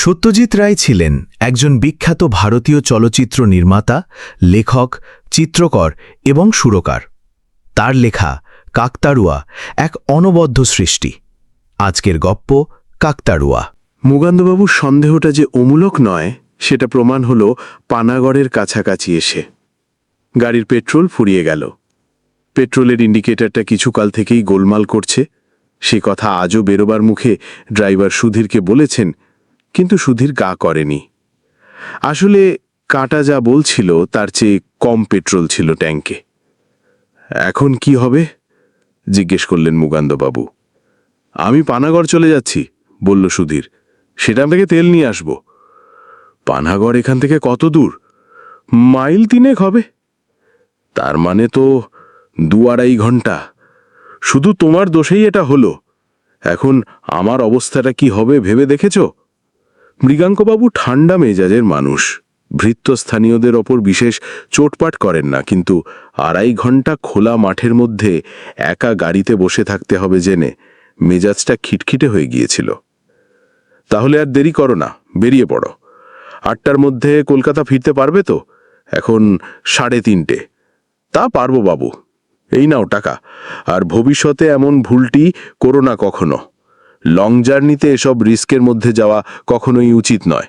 সত্যজিৎ রায় ছিলেন একজন বিখ্যাত ভারতীয় চলচ্চিত্র নির্মাতা, লেখক, চিত্রকর এবং সুরকার। তার লেখা কাকতাড়ুয়া, এক অনবদ্য সৃষ্টি। আজকের গপ্প কাকতাড়ুয়া। মুগান্দবাবুর সন্দেহটা যে অমূলক নয়, সেটা প্রমাণ হল পানাগড়ের কাছাকাছি এসে। গাড়ির পেট্রোল ফুরিয়ে গেল। পেট্রোলের ইন্ডিকেটরটা কিছুকাল থেকেই গোলমাল করছে। সে কথা আজও বেরোবার মুখে ড্রাইভার সুধীরকে বলেছেন কিন্তু সুধীর গা করেনি। আসলে কাটা যা বলছিল, তার চেয়ে কম পেট্রোল ছিল ট্যাঙ্কে এখন কি হবে? জিজ্ঞেস করলেন মুগান্দবাবু। আমি পানাগড় চলে যাচ্ছি, বলল সুধীর। সেটা থেকে তেল নিয়ে আসব। পানাগড় এখান থেকে কত দূর? মাইল তিনেক হবে। তার মানে তো দু আড়াই ঘণ্টা। শুধু তোমার দোষেই এটা হলো। এখন আমার অবস্থাটা কি হবে ভেবে দেখেছ? মৃগাঙ্কবাবু ঠান্ডা মেজাজের মানুষ। ভৃত্যস্থানীয়দের ওপর বিশেষ চোটপাট করেন না, কিন্তু আড়াই ঘণ্টা খোলা মাঠের মধ্যে একা গাড়িতে বসে থাকতে হবে জেনে মেজাজটা খিটখিটে হয়ে গিয়েছিল। তাহলে আর দেরি করো না, বেরিয়ে পড়ো। আটটার মধ্যে কলকাতা ফিরতে পারবে তো? এখন সাড়ে তিনটে। তা পারব বাবু। এই নাও টাকা। আর ভবিষ্যতে এমন ভুলটি করো না কখনো। লং জার্নিতে এসব রিস্কের মধ্যে যাওয়া কখনোই উচিত নয়।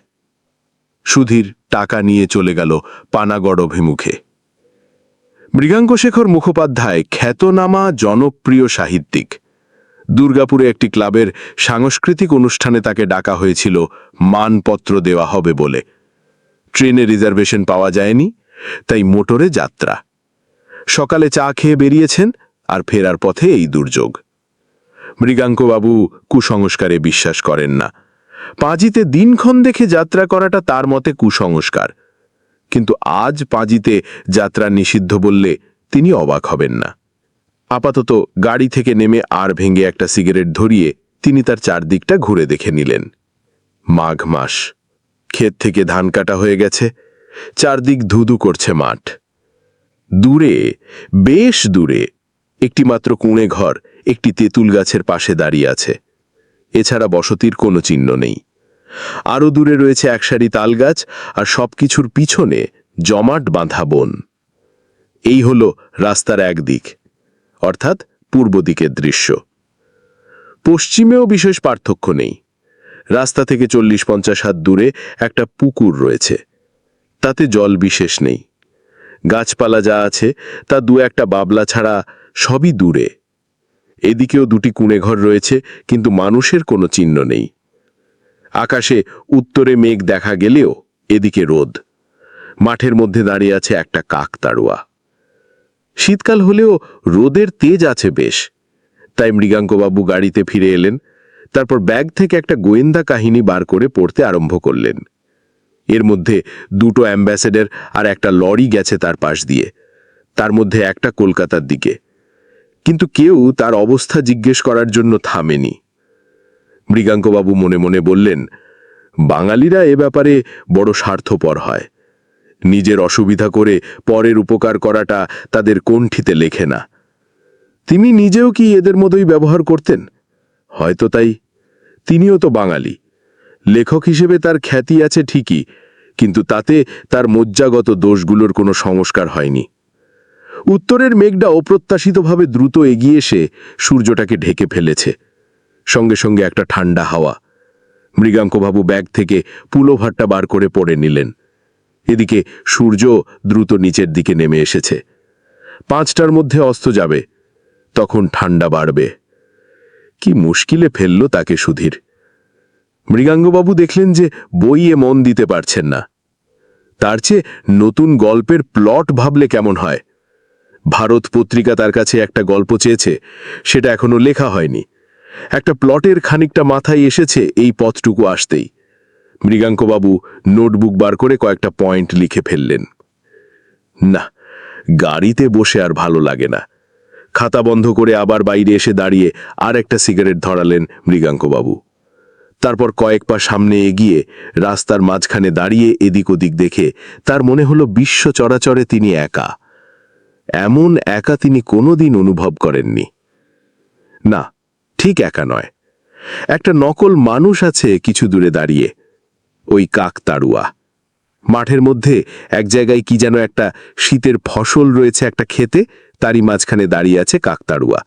সুধীর টাকা নিয়ে চলে গেল পানাগড় অভিমুখে। মৃগাঙ্কশেখর মুখোপাধ্যায় খ্যাতনামা জনপ্রিয় সাহিত্যিক। দুর্গাপুরে একটি ক্লাবের সাংস্কৃতিক অনুষ্ঠানে তাকে ডাকা হয়েছিল মানপত্র দেওয়া হবে বলে। ট্রেনে রিজার্ভেশন পাওয়া যায়নি, তাই মোটরে যাত্রা। সকালে চা খেয়ে বেরিয়েছেন আর ফেরার পথে এই দুর্যোগ। মৃগাঙ্কবাবু কুসংস্কারে বিশ্বাস করেন না। পাঁজিতে দিনক্ষণ দেখে যাত্রা করাটা তার মতে কুসংস্কার। কিন্তু আজ পাঁজিতে যাত্রা নিষিদ্ধ বললে তিনি অবাক হবেন না। আপাতত গাড়ি থেকে নেমে আর ভেঙে একটা সিগারেট ধরিয়ে তিনি তার চারদিকটা ঘুরে দেখে নিলেন। মাঘ মাস। ক্ষেত থেকে ধান কাটা হয়ে গেছে। চারদিক ধুধু করছে মাঠ। দূরে, বেশ দূরে একটি মাত্র কুঁড়ে ঘর একটি তেঁতুল গাছের পাশে দাঁড়িয়ে আছে। এছাড়া বসতির কোনো চিহ্ন নেই। আরও দূরে রয়েছে একসারি তালগাছ আর সবকিছুর পিছনে জমাট বাঁধা বন। এই হল রাস্তার একদিক, অর্থাৎ পূর্ব দিকের দৃশ্য। পশ্চিমেও বিশেষ পার্থক্য নেই। রাস্তা থেকে চল্লিশ পঞ্চাশ হাত দূরে একটা পুকুর রয়েছে। তাতে জল বিশেষ নেই। গাছপালা যা আছে, তা দু একটা বাবলা ছাড়া সবই দূরে। এদিকেও দুটি কুঁড়েঘর রয়েছে, কিন্তু মানুষের কোনো চিহ্ন নেই। আকাশে উত্তরে মেঘ দেখা গেলেও এদিকে রোদ। মাঠের মধ্যে দাঁড়িয়ে আছে একটা কাকতাড়ুয়া শীতকাল হলেও রোদের তেজ আছে বেশ। তাই মৃগাঙ্কবাবু গাড়িতে ফিরে এলেন, তারপর ব্যাগ থেকে একটা গোয়েন্দা কাহিনী বার করে পড়তে আরম্ভ করলেন। এর মধ্যে দুটো অ্যাম্বাসেডর আর একটা লরি গেছে তার পাশ দিয়ে। তার মধ্যে একটা কলকাতার দিকে। কিন্তু কেউ তার অবস্থা জিজ্ঞেস করার জন্য থামেনি। মৃগাঙ্কবাবু মনে মনে বললেন, বাঙালিরা এ ব্যাপারে বড় স্বার্থপর হয়। নিজের অসুবিধা করে পরের উপকার করাটা তাদের কণ্ঠিতে লেখে না। তিনি নিজেও কি এদের মতোই ব্যবহার করতেন? হয়তো তাই। তিনিও তো বাঙালি। লেখক হিসেবে তার খ্যাতি আছে ঠিকই, কিন্তু তাতে তার মজ্জাগত দোষগুলোর কোনো সংস্কার হয়নি। উত্তরের মেঘটা অপ্রত্যাশিতভাবে দ্রুত এগিয়ে এসে সূর্যটাকে ঢেকে ফেলেছে। সঙ্গে সঙ্গে একটা ঠান্ডা হাওয়া। মৃগাঙ্কবাবু ব্যাগ থেকে পুলোভারটা বার করে পড়ে নিলেন। এদিকে সূর্য দ্রুত নিচের দিকে নেমে এসেছে। পাঁচটার মধ্যে অস্ত যাবে। তখন ঠান্ডা বাড়বে। কি মুশকিলে ফেলল তাকে সুধীর। মৃগাঙ্গবাবু দেখলেন যে বইয়ে মন দিতে পারছেন না। তার চেয়ে নতুন গল্পের প্লট ভাবলে কেমন হয়? ভারত পত্রিকা তার কাছে একটা গল্প চেয়েছে, সেটা এখনও লেখা হয়নি। একটা প্লটের খানিকটা মাথায় এসেছে এই পথটুকু আসতেই। মৃগাঙ্কবাবু নোটবুক বার করে কয়েকটা পয়েন্ট লিখে ফেললেন। না, গাড়িতে বসে আর ভালো লাগে না। খাতা বন্ধ করে আবার বাইরে এসে দাঁড়িয়ে আর একটা সিগারেট ধরালেন মৃগাঙ্কবাবু। তারপর কয়েক পা সামনে এগিয়ে রাস্তার মাঝখানে দাঁড়িয়ে এদিক ওদিক দেখে তার মনে হলো বিশ্ব চরাচরে তিনি একা। এমন একা তিনি কোনোদিন অনুভব করেননি। না, ঠিক একা নয়। একটা নকল মানুষ আছে কিছু দূরে দাঁড়িয়ে, ওই কাকতাড়ুয়া মাঠের মধ্যে এক জায়গায় কি যেন একটা শীতের ফসল রয়েছে একটা খেতে তারই মাঝখানে দাঁড়িয়ে আছে কাকতাড়ুয়া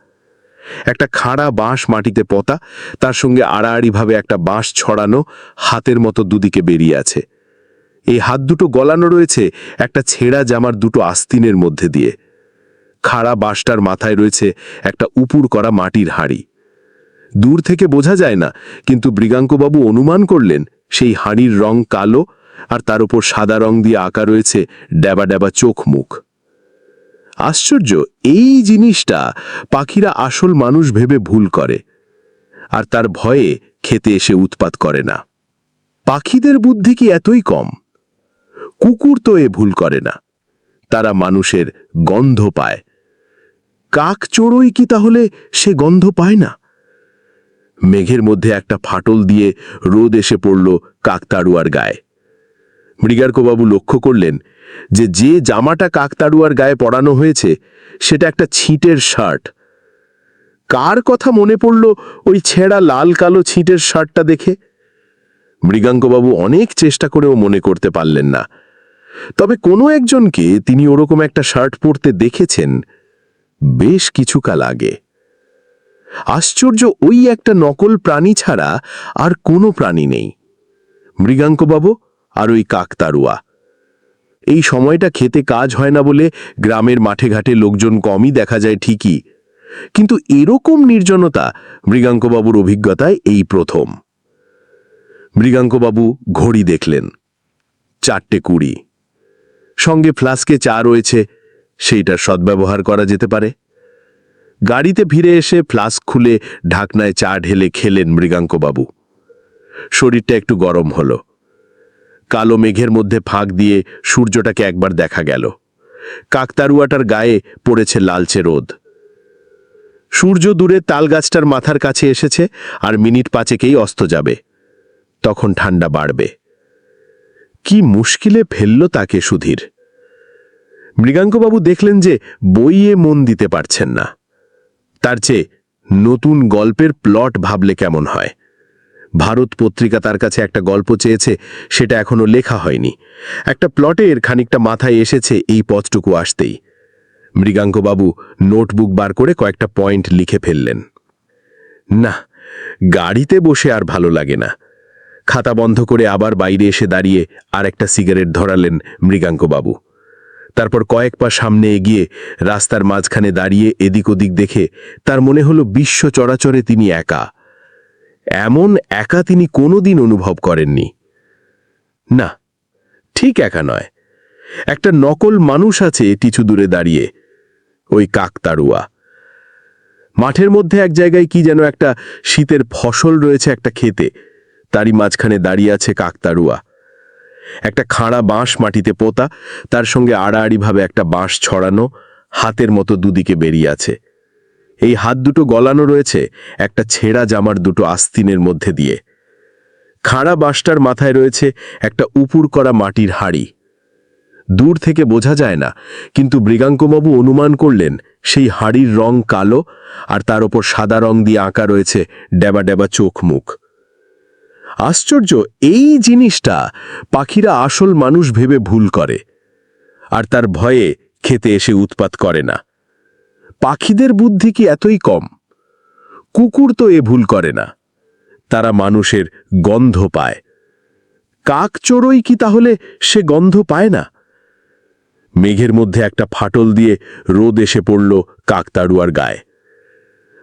একটা খাড়া বাঁশ মাটিতে পতা, তার সঙ্গে আড়াআড়িভাবে একটা বাঁশ ছড়ানো, হাতের মতো দুদিকে বেরিয়ে আছে। এই হাত দুটো গলানো রয়েছে একটা ছেঁড়া জামার দুটো আস্তিনের মধ্যে দিয়ে। খাড়া বাঁশটার মাথায় রয়েছে একটা উপুর করা মাটির হাঁড়ি। দূর থেকে বোঝা যায় না, কিন্তু মৃগাঙ্কবাবু অনুমান করলেন, সেই হাঁড়ির রং কালো আর তার উপর সাদা রং দিয়ে আঁকা রয়েছে ড্যাবা ড্যাবা চোখ মুখ। আশ্চর্য, এই জিনিসটা পাখিরা আসল মানুষ ভেবে ভুল করে, আর তার ভয়ে খেতে এসে উৎপাত করে না। পাখিদের বুদ্ধি কি এতই কম? কুকুর তো এ ভুল করে না, তারা মানুষের গন্ধ পায়। কাক চড়ুই কি তাহলে সে গন্ধ পায় না? মেঘের মধ্যে একটা ফাটল দিয়ে রোদ এসে পড়ল কাকতাড়ুয়ার গায়ে। মৃগার্কবাবু লক্ষ্য করলেন যে যে জামাটা কাকতাড়ুয়ার গায়ে পরানো হয়েছে, সেটা একটা ছিটের শার্ট। কার কথা মনে পড়ল ওই ছেঁড়া লাল কালো ছিটের শার্টটা দেখে? মৃগাঙ্কবাবু অনেক চেষ্টা করেও মনে করতে পারলেন না। তবে কোনো একজনকে তিনি ওরকম একটা শার্ট পরতে দেখেছেন বেশ কিছুকাল আগে। আশ্চর্য, ওই একটা নকল প্রাণী ছাড়া আর কোনো প্রাণী নেই। মৃগাঙ্কবাবু আর ওই কাকতারুয়া। এই সময়টা খেতে কাজ হয় না বলে গ্রামের মাঠে ঘাটে লোকজন কমই দেখা যায় ঠিকই। কিন্তু এরকম নির্জনতা মৃগাঙ্কবাবুর অভিজ্ঞতায় এই প্রথম। মৃগাঙ্কবাবু ঘড়ি দেখলেন। চারটে কুড়ি। সঙ্গে ফ্লাস্কে চা রয়েছে সেইটার সদ্ব্যবহার করা যেতে পারে। গাড়িতে ফিরে এসে ফ্লাস্ক খুলে ঢাকনায় চা ঢেলে খেলেন মৃগাঙ্কবাবু। শরীরটা একটু গরম হলো। কালো মেঘের মধ্যে ফাঁক দিয়ে সূর্যটাকে একবার দেখা গেল। কাকতারুয়াটার গায়ে পড়েছে লালচে রোদ। সূর্য দূরে তালগাছটার মাথার কাছে এসেছে আর মিনিট পাঁচেকেই অস্ত যাবে। তখন ঠান্ডা বাড়বে। কি মুশকিলে ফেলল তাকে সুধীর। মৃগাঙ্কবাবু দেখলেন যে বইয়ে মন দিতে পারছেন না। তার চেয়ে নতুন গল্পের প্লট ভাবলে কেমন হয়? ভারত পত্রিকা তার কাছে একটা গল্প চেয়েছে, সেটা এখনও লেখা হয়নি। একটা প্লটের খানিকটা মাথায় এসেছে এই পথটুকু আসতেই। মৃগাঙ্কবাবু নোটবুক বার করে কয়েকটা পয়েন্ট লিখে ফেললেন। না, গাড়িতে বসে আর ভালো লাগে না। খাতা বন্ধ করে আবার বাইরে এসে দাঁড়িয়ে আর একটা সিগারেট ধরালেন মৃগাঙ্কবাবু তারপর কয়েক পা সামনে এগিয়ে রাস্তার মাঝখানে দাঁড়িয়ে এদিক ওদিক দেখে তার মনে হলো বিশ্ব চরাচরে তিনি একা। এমন একা তিনি কোনোদিন অনুভব করেননি। না, ঠিক একা নয়। একটা নকল মানুষ আছে কিছু দূরে দাঁড়িয়ে, ওই কাকতাড়ুয়া। মাঠের মধ্যে এক জায়গায় কি যেন একটা শীতের ফসল রয়েছে একটা খেতে তারই মাঝখানে দাঁড়িয়ে আছে কাকতাড়ুয়া। একটা খাড়া বাঁশ মাটিতে পোতা, তার সঙ্গে আড়াআড়িভাবে একটা বাঁশ ছড়ানো হাতের মতো দুদিকে বেরিয়ে আছে। এই হাত দুটো গলানো রয়েছে একটা ছেঁড়া জামার দুটো আস্তিনের মধ্যে দিয়ে। খাড়া বাঁশটার মাথায় রয়েছে একটা উপুর করা মাটির হাড়ি। দূর থেকে বোঝা যায় না, কিন্তু মৃগাঙ্কবাবু অনুমান করলেন, সেই হাড়ির রং কালো আর তার ওপর সাদা রং দিয়ে আঁকা রয়েছে ড্যাবা ড্যাবা চোখ মুখ। আশ্চর্য, এই জিনিসটা পাখিরা আসল মানুষ ভেবে ভুল করে। আর তার ভয়ে খেতে এসে উৎপাত করে না। পাখিদের বুদ্ধি কি এতই কম? কুকুর তো এ ভুল করে না। তারা মানুষের গন্ধ পায়। কাক চড়ুই কি তাহলে সে গন্ধ পায় না? মেঘের মধ্যে একটা ফাটল দিয়ে রোদ এসে পড়ল কাকতাড়ুয়ার গায়ে।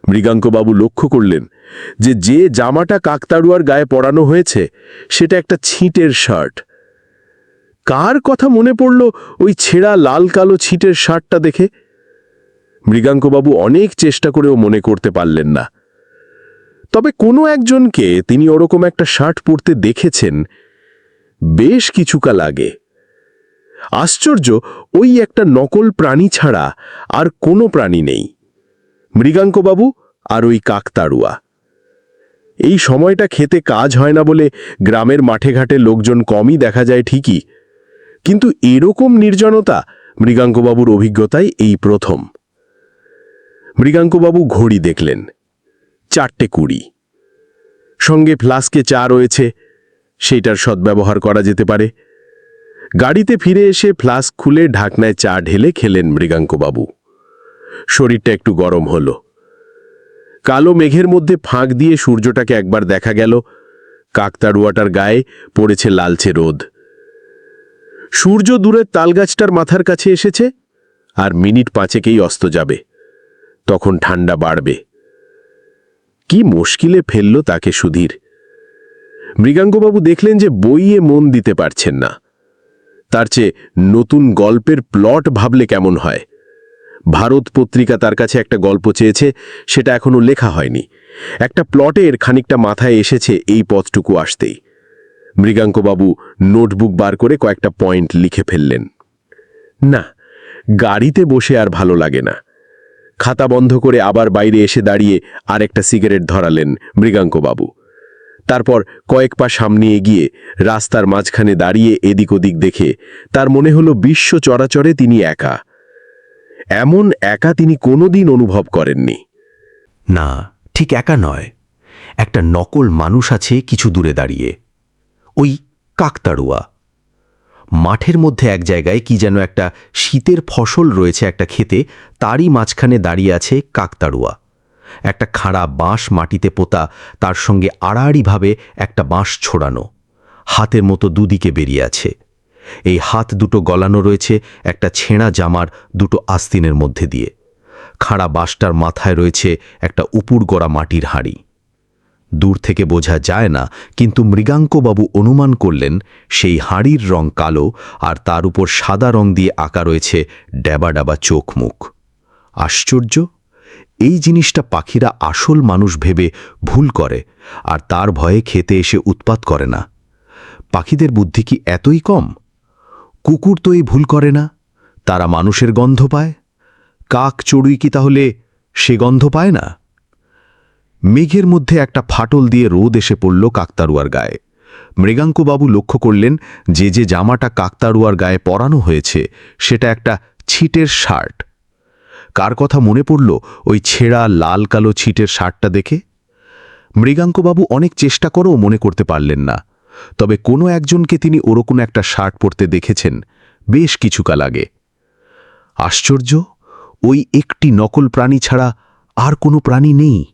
মৃগাঙ্কবাবু লক্ষ্য করলেন যে যে জামাটা কাকতাড়ুয়ার গায়ে পরানো হয়েছে, সেটা একটা ছিটের শার্ট। কার কথা মনে পড়ল ওই ছেঁড়া লাল কালো ছিটের শার্টটা দেখে? মৃগাঙ্কবাবু অনেক চেষ্টা করেও মনে করতে পারলেন না। তবে কোনো একজনকে তিনি ওরকম একটা শার্ট পরতে দেখেছেন বেশ কিছুকাল আগে। আশ্চর্য, ওই একটা নকল প্রাণী ছাড়া আর কোনো প্রাণী নেই। মৃগাঙ্কবাবু আর ওই কাকতাড়ুয়া। এই সময়টা খেতে কাজ হয় না বলে গ্রামের মাঠে ঘাটে লোকজন কমই দেখা যায় ঠিকই, কিন্তু এরকম নির্জনতা মৃগাঙ্কবাবুর অভিজ্ঞতায় এই প্রথম। মৃগাঙ্কবাবু ঘড়ি দেখলেন, চারটে কুড়ি। সঙ্গে ফ্লাস্কে চা রয়েছে, সেইটার সদ্ব্যবহার করা যেতে পারে। গাড়িতে ফিরে এসে ফ্লাস্ক খুলে ঢাকনায় চা ঢেলে খেলেন মৃগাঙ্কবাবু। শরীরটা একটু গরম হলো। কালো মেঘের মধ্যে ফাঁক দিয়ে সূর্যটাকে একবার দেখা গেল। কাকতাড়ুয়াটার গায়ে পড়েছে লালচে রোদ। সূর্য দূরের তালগাছটার মাথার কাছে এসেছে আর মিনিট পাঁচেকেই অস্ত যাবে। তখন ঠান্ডা বাড়বে। কি মুশকিলে ফেলল তাকে সুধীর। মৃগাঙ্গবাবু দেখলেন যে বইয়ে মন দিতে পারছেন না। তার চেয়ে নতুন গল্পের প্লট ভাবলে কেমন হয়? ভারত পত্রিকা তার কাছে একটা গল্প চেয়েছে, সেটা এখনও লেখা হয়নি। একটা প্লটের খানিকটা মাথায় এসেছে এই পথটুকু আসতেই। মৃগাঙ্কবাবু নোটবুক বার করে কয়েকটা পয়েন্ট লিখে ফেললেন। না, গাড়িতে বসে আর ভালো লাগে না। খাতা বন্ধ করে আবার বাইরে এসে দাঁড়িয়ে আরেকটা সিগারেট ধরালেন মৃগাঙ্কবাবু। তারপর কয়েক পা সামনে এগিয়ে রাস্তার মাঝখানে দাঁড়িয়ে এদিক ওদিক দেখে তার মনে হলো বিশ্ব চরাচরে তিনি একা। এমন একা তিনি কোনোদিন অনুভব করেননি। না, ঠিক একা নয়। একটা নকল মানুষ আছে কিছু দূরে দাঁড়িয়ে। ওই কাকতাড়ুয়া। মাঠের মধ্যে এক জায়গায় কি যেন একটা শীতের ফসল রয়েছে একটা খেতে তারই মাঝখানে দাঁড়িয়ে আছে কাকতাড়ুয়া। একটা খাড়া বাঁশ মাটিতে পোতা, তার সঙ্গে আড়াআড়িভাবে একটা বাঁশ ছড়ানো। হাতের মতো দুদিকে বেরিয়ে আছে। এই হাত দুটো গলানো রয়েছে একটা ছেঁড়া জামার দুটো আস্তিনের মধ্যে দিয়ে। খাড়া বাঁশটার মাথায় রয়েছে একটা উপুর গড়া মাটির হাঁড়ি। দূর থেকে বোঝা যায় না, কিন্তু মৃগাঙ্কবাবু অনুমান করলেন, সেই হাঁড়ির রং কালো আর তার উপর সাদা রং দিয়ে আঁকা রয়েছে ড্যাবা ডাবা চোখ মুখ। আশ্চর্য! এই জিনিসটা পাখিরা আসল মানুষ ভেবে ভুল করে আর তার ভয়ে খেতে এসে উৎপাত করে না। পাখিদের বুদ্ধি কি এতই কম? কুকুর তো এই ভুল করে না। তারা মানুষের গন্ধ পায়। কাক চড়ুই কি তাহলে সে গন্ধ পায় না? মেঘের মধ্যে একটা ফাটল দিয়ে রোদ এসে পড়ল কাকতারুয়ার গায়ে। মৃগাঙ্কবাবু লক্ষ্য করলেন যে যে জামাটা কাকতারুয়ার গায়ে পরানো হয়েছে, সেটা একটা ছিটের শার্ট। কার কথা মনে পড়ল ওই ছেঁড়া লাল কালো ছিটের শার্টটা দেখে? মৃগাঙ্কবাবু অনেক চেষ্টা করেও মনে করতে পারলেন না। তবে কোনো একজনকে তিনি ওরকম একটা শার্ট পরতে দেখেছেন বেশ কিছুকাল আগে। আশ্চর্য, ওই একটি নকল প্রাণী ছাড়া আর কোনো প্রাণী নেই।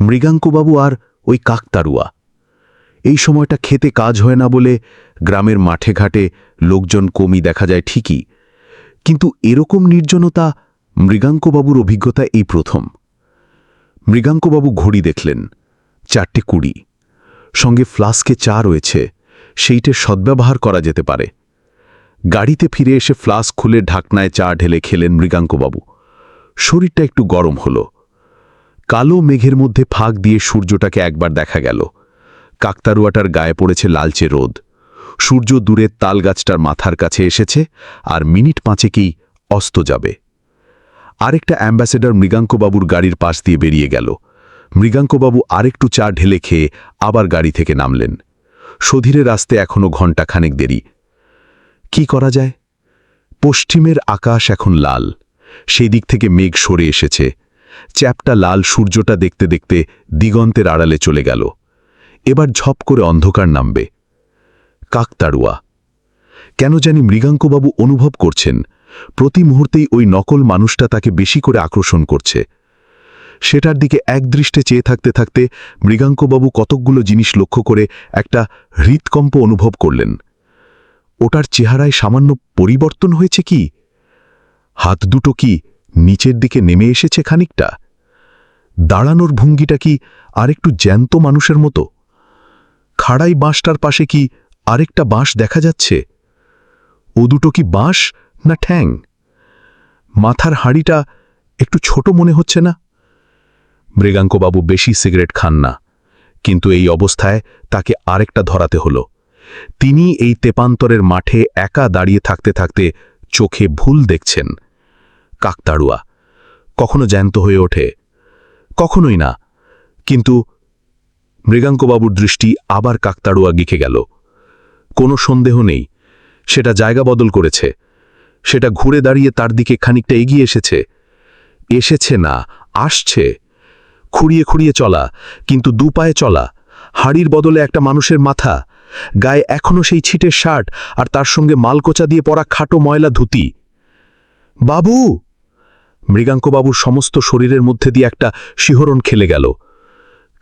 মৃগাঙ্কবাবু আর ওই কাকতারুয়া। এই সময়টা খেতে কাজ হয় না বলে গ্রামের মাঠে ঘাটে লোকজন কমই দেখা যায় ঠিকই। কিন্তু এরকম নির্জনতা মৃগাঙ্কবাবুর অভিজ্ঞতা এই প্রথম। মৃগাঙ্কবাবু ঘড়ি দেখলেন, চারটে কুড়ি। সঙ্গে ফ্লাস্কে চা রয়েছে সেইটের সদ্ব্যবহার করা যেতে পারে। গাড়িতে ফিরে এসে ফ্লাস্ক খুলে ঢাকনায় চা ঢেলে খেলেন মৃগাঙ্কবাবু। শরীরটা একটু গরম হলো। কালো মেঘের মধ্যে ফাঁক দিয়ে সূর্যটাকে একবার দেখা গেল। কাকতারুয়াটার গায়ে পড়েছে লালচে রোদ। সূর্য দূরের তালগাছটার মাথার কাছে এসেছে আর মিনিট পাঁচেকেই অস্ত যাবে। আরেকটা অ্যাম্বাসেডর মৃগাঙ্কবাবুর গাড়ির পাশ দিয়ে বেরিয়ে গেল। মৃগাঙ্কবাবু আরেকটু চা ঢেলে খেয়ে আবার গাড়ি থেকে নামলেন। সধীরের আসতে এখনও ঘণ্টাখানেক দেরি। কি করা যায়? পশ্চিমের আকাশ এখন লাল। সেই দিক থেকে মেঘ সরে এসেছে। চ্যাপটা লাল সূর্যটা দেখতে দেখতে দিগন্তের আড়ালে চলে গেল। এবার ঝপ করে অন্ধকার নামবে। কাকতাড়ুয়া। কেন জানি মৃগাঙ্কবাবু অনুভব করছেন। প্রতি মুহূর্তেই ওই নকল মানুষটা তাকে বেশি করে আকর্ষণ করছে। সেটার দিকে একদৃষ্টে চেয়ে থাকতে থাকতে মৃগাঙ্কবাবু কতকগুলো জিনিস লক্ষ্য করে একটা হৃৎকম্প অনুভব করলেন। ওটার চেহারায় সামান্য পরিবর্তন হয়েছে কি? হাত দুটো কি নিচের দিকে নেমে এসেছে খানিকটা? দাঁড়ানোর ভঙ্গিটা কি আরেকটু জ্যান্ত মানুষের মতো? খাড়াই বাঁশটার পাশে কি আরেকটা বাঁশ দেখা যাচ্ছে? ও দুটো কি বাঁশ না ঠ্যাং? মাথার হাঁড়িটা একটু ছোট মনে হচ্ছে না? মৃগাঙ্কবাবু বেশি সিগারেট খান না কিন্তু এই অবস্থায় তাকে আরেকটা ধরাতে হলো। তিনি এই তেপান্তরের মাঠে একা দাঁড়িয়ে থাকতে থাকতে চোখে ভুল দেখছেন। কাকতাড়ুয়া, কখনো জ্যান্ত হয়ে ওঠে, কখনোই না, কিন্তু মৃগাঙ্কবাবুর দৃষ্টি আবার কাকতাড়ুয়া গিখে গেল। কোনো সন্দেহ নেই, সেটা জায়গা বদল করেছে, সেটা ঘুরে দাঁড়িয়ে তার দিকে খানিকটা এগিয়ে এসেছে। এসেছে না, আসছে। খুঁড়িয়ে খুঁড়িয়ে চলা, কিন্তু দু পায়ে চলা, হাড়ির বদলে একটা মানুষের মাথা, গায়ে এখনও সেই ছিটের শার্ট আর তার সঙ্গে মালকোচা দিয়ে পরা খাটো ময়লা ধুতি। বাবু! মৃগাঙ্কবাবুর সমস্ত শরীরের মধ্যে দিয়ে একটা শিহরণ খেলে গেল।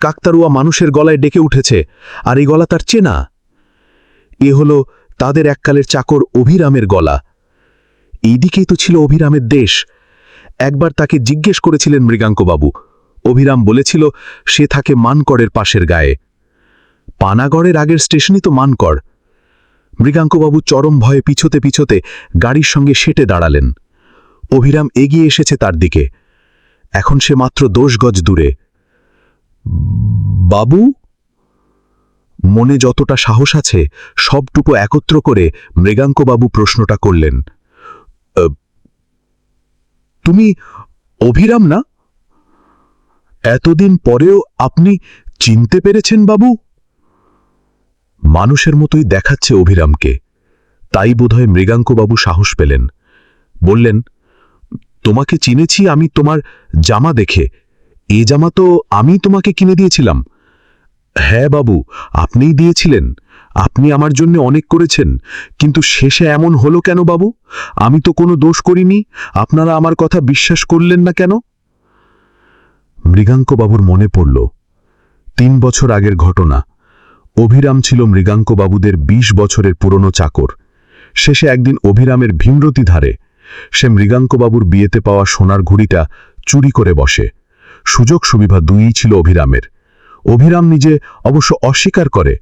কাকতারুয়া মানুষের গলায় ডেকে উঠেছে, আর এই গলা তার চেনা? এ হল তাদের এককালের চাকর অভিরামের গলা। এইদিকেই তো ছিল অভিরামের দেশ। একবার তাকে জিজ্ঞেস করেছিলেন মৃগাঙ্কবাবু অভিরাম বলেছিল, সে থাকে মানকড়ের পাশের গায়ে। পানাগড়ের আগের স্টেশনই তো মানকড়। মৃগাঙ্কবাবু চরম ভয়ে পিছোতে পিছতে গাড়ির সঙ্গে সেটে দাঁড়ালেন। অভিরাম এগিয়ে এসেছে তার দিকে। এখন সে মাত্র দোষ গজ দূরে। বাবু? মনে যতটা সাহস আছে, সবটুকু একত্র করে মৃগাঙ্কবাবু প্রশ্নটা করলেন। তুমি অভিরাম না? এতদিন পরেও আপনি চিনতে পেরেছেন বাবু? মানুষের মতোই দেখাচ্ছে অভিরামকে। তাই বোধহয় মৃগাঙ্কবাবু সাহস পেলেন। বললেন, তোমাকে চিনেছি আমি তোমার জামা দেখে। এ জামা তো আমি তোমাকে কিনে দিয়েছিলাম। হ্যাঁ বাবু, আপনিই দিয়েছিলেন। আপনি আমার জন্য অনেক করেছেন। কিন্তু শেষে এমন হলো কেন বাবু? আমি তো কোনো দোষ করিনি। আপনারা আমার কথা বিশ্বাস করলেন না কেন? মৃগাঙ্কবাবুর মনে পড়ল, তিন বছর আগের ঘটনা। অভিরাম ছিল মৃগাঙ্কবাবুদের ২০ বছরের পুরনো চাকর। শেষে একদিন অভিরামের ভীমরতি ধারে সে মৃগাঙ্কবাবুর বিয়েতে পাওয়া সোনার ঘুড়িটা চুরি করে বসে। সুযোগ সুবিধা দুইই ছিল অভিরামের। অভিরাম নিজে অবশ্য অস্বীকার করে,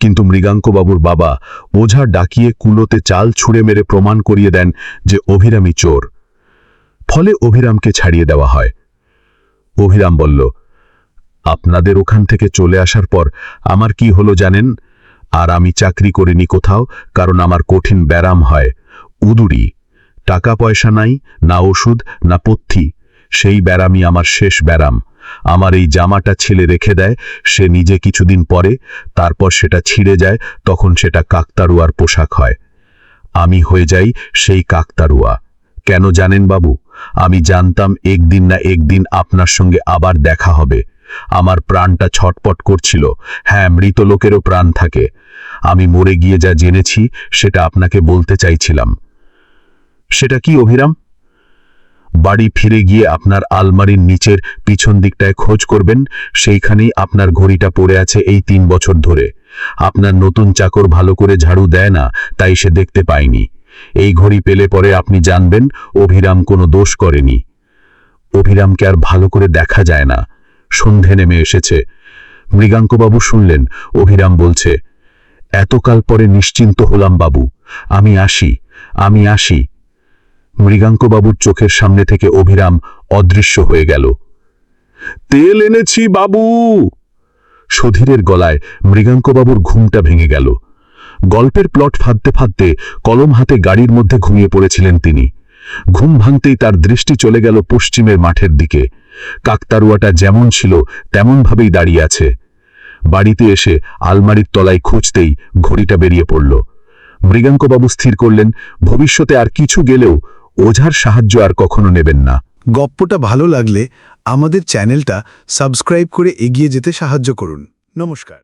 কিন্তু মৃগাঙ্কবাবুর বাবা ওঝা ডাকিয়ে কুলোতে চাল ছুঁড়ে মেরে প্রমাণ করিয়ে দেন যে অভিরামই চোর। ফলে অভিরামকে ছাড়িয়ে দেওয়া হয়। অভিরাম বলল, আপনাদের ওখান থেকে চলে আসার পর আমার কি হলো জানেন? আর আমি চাকরি করিনি কোথাও, কারণ আমার কঠিন ব্যারাম হয়। উদুরি, টাকা পয়সা নাই, না ওষুধ, না পথ্যি সেই ব্যারামই আমার শেষ ব্যারাম। আমার এই জামাটা ছেলে রেখে দেয়, সে নিজে কিছুদিন পরে, তারপর সেটা ছিঁড়ে যায়, তখন সেটা কাকতারুয়ার পোশাক হয়। আমি হয়ে যাই সেই কাকতারুয়া। কেন জানেন বাবু? আমি জানতাম একদিন না একদিন আপনার সঙ্গে আবার দেখা হবে। আমার প্রাণটা ছটপট করছিল। হ্যাঁ মৃত লোকেরও প্রাণ থাকে। আমি মরে গিয়ে যা জেনেছি, সেটা আপনাকে বলতে চাইছিলাম। সেটা কি, অভিরাম? বাড়ি ফিরে গিয়ে আপনার আলমারির নিচের পিছন দিকটায় খোঁজ করবেন, সেইখানেই আপনার ঘড়িটা পড়ে আছে এই তিন বছর ধরে। আপনার নতুন চাকর ভালো করে ঝাড়ু দেয় না, তাই সে দেখতে পায়নি। এই ঘড়ি পেলে পরে আপনি জানবেন অভিরাম কোনো দোষ করেনি। অভিরামকে আর ভালো করে দেখা যায় না। সন্ধে নেমে এসেছে। মৃগাঙ্কবাবু শুনলেন। অভিরাম বলছে, এতকাল পরে নিশ্চিন্ত হলাম বাবু। আমি আসি আমি আসি। মৃগাঙ্কবাবুর চোখের সামনে থেকে অভিরাম অদৃশ্য হয়ে গেল। তেল এনেছি বাবু! সুধীরের গলায় মৃগাঙ্কবাবুর ঘুমটা ভেঙে গেল। গল্পের প্লট ফাঁদতে ফাঁদতে কলম হাতে গাড়ির মধ্যে ঘুমিয়ে পড়েছিলেন তিনি। ঘুম ভাঙতেই তার দৃষ্টি চলে গেল পশ্চিমের মাঠের দিকে। কাকতারুয়াটা যেমন ছিল, তেমনভাবেই দাঁড়িয়ে আছে। বাড়িতে এসে আলমারির তলায় খুঁজতেই ঘড়িটা বেরিয়ে পড়ল। মৃগাঙ্কবাবু স্থির করলেন, ভবিষ্যতে আর কিছু গেলেও ওঝার সাহায্য আর কখনো নেবেন না। গপ্পটা ভালো লাগলে আমাদের চ্যানেলটা সাবস্ক্রাইব করে এগিয়ে যেতে সাহায্য করুন। নমস্কার।